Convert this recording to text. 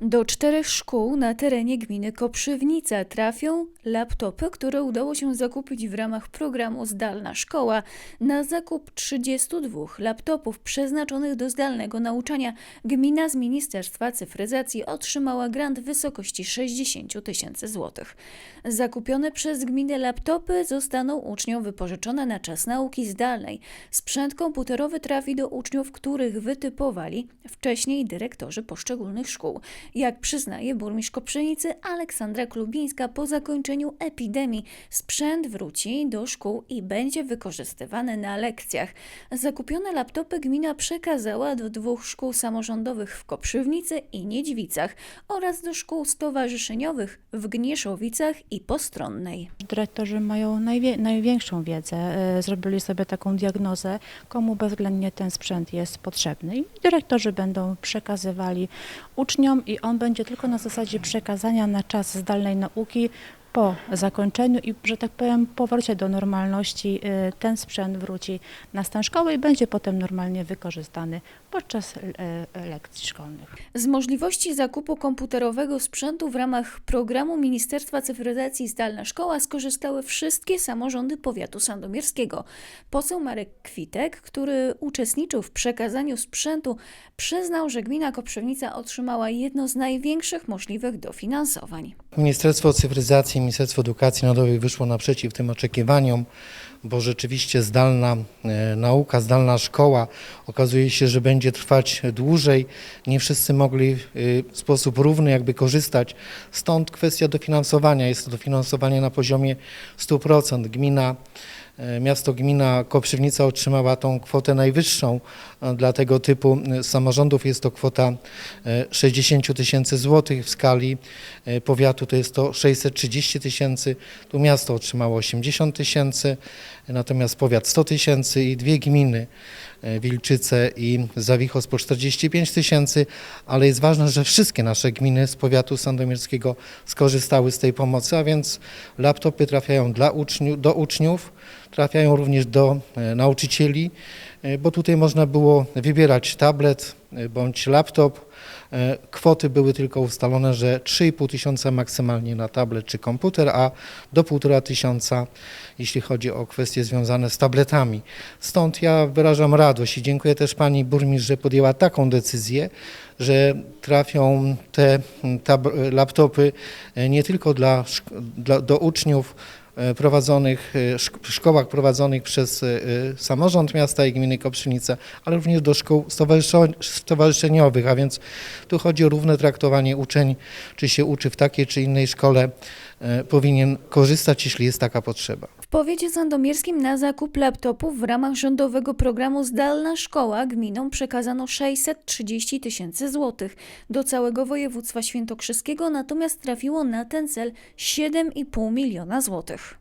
Do czterech szkół na terenie gminy Koprzywnica trafią laptopy, które udało się zakupić w ramach programu Zdalna Szkoła. Na zakup 32 laptopów przeznaczonych do zdalnego nauczania gmina z Ministerstwa Cyfryzacji otrzymała grant w wysokości 60 tysięcy złotych. Zakupione przez gminę laptopy zostaną uczniom wypożyczone na czas nauki zdalnej. Sprzęt komputerowy trafi do uczniów, których wytypowali wcześniej dyrektorzy poszczególnych szkół. Jak przyznaje burmistrz Koprzenicy Aleksandra Klubińska, po zakończeniu epidemii sprzęt wróci do szkół i będzie wykorzystywany na lekcjach. Zakupione laptopy gmina przekazała do dwóch szkół samorządowych w Koprzywnicy i Niedźwicach oraz do szkół stowarzyszeniowych w Gnieszowicach i Postronnej. Dyrektorzy mają największą wiedzę, e, zrobili sobie taką diagnozę, komu bezwzględnie ten sprzęt jest potrzebny. I dyrektorzy będą przekazywali uczniom i on będzie tylko na zasadzie przekazania na czas zdalnej nauki po zakończeniu i, że tak powiem, powrocie do normalności e, ten sprzęt wróci na stan szkoły i będzie potem normalnie wykorzystany podczas e, lekcji szkolnych. Z możliwości zakupu komputerowego sprzętu w ramach programu Ministerstwa Cyfryzacji Zdalna Szkoła skorzystały wszystkie samorządy powiatu sandomierskiego. Poseł Marek Kwitek, który uczestniczył w przekazaniu sprzętu, przyznał, że gmina Koprzewnica otrzymała jedno z największych możliwych dofinansowań. Ministerstwo Cyfryzacji, Ministerstwo Edukacji Narodowej wyszło naprzeciw tym oczekiwaniom, bo rzeczywiście zdalna e, nauka, zdalna szkoła okazuje się, że będzie trwać dłużej. Nie wszyscy mogli e, w sposób równy jakby korzystać. Stąd kwestia dofinansowania. Jest to dofinansowanie na poziomie 100%. Gmina Miasto gmina Koprzywnica otrzymała tą kwotę najwyższą e, dla tego typu e, samorządów. Jest to kwota e, 60 tysięcy złotych w skali e, powiatu to jest to 630 tysięcy. Tu miasto otrzymało 80 tysięcy, natomiast powiat 100 tysięcy i dwie gminy e, Wilczyce i Zawichos po 45 tysięcy, ale jest ważne, że wszystkie nasze gminy z powiatu sandomierskiego skorzystały z tej pomocy, a więc laptopy trafiają dla uczniu, do uczniów, trafiają również do e, nauczycieli, e, bo tutaj można było wybierać tablet e, bądź laptop. E, Kwoty były tylko ustalone, że 3,5 tysiąca maksymalnie na tablet czy komputer, a do 1,5 tysiąca, jeśli chodzi o kwestie związane z tabletami. Stąd ja wyrażam radość i dziękuję też pani burmistrz, że podjęła taką decyzję, że trafią te laptopy e, nie tylko dla, dla, do uczniów, e, prowadzonych, e, szk- w szkołach prowadzonych przez e, samorząd miasta i gminy Koprzywnica, ale również do szkół stowarzyszeniowych, a więc tu chodzi o równe traktowanie uczeń, czy się uczy w takiej czy innej szkole, e, powinien korzystać, jeśli jest taka potrzeba. W powiecie sandomierskim na zakup laptopów w ramach rządowego programu Zdalna Szkoła gminom przekazano 630 tysięcy złotych. Do całego województwa świętokrzyskiego natomiast trafiło na ten cel 7,5 miliona złotych.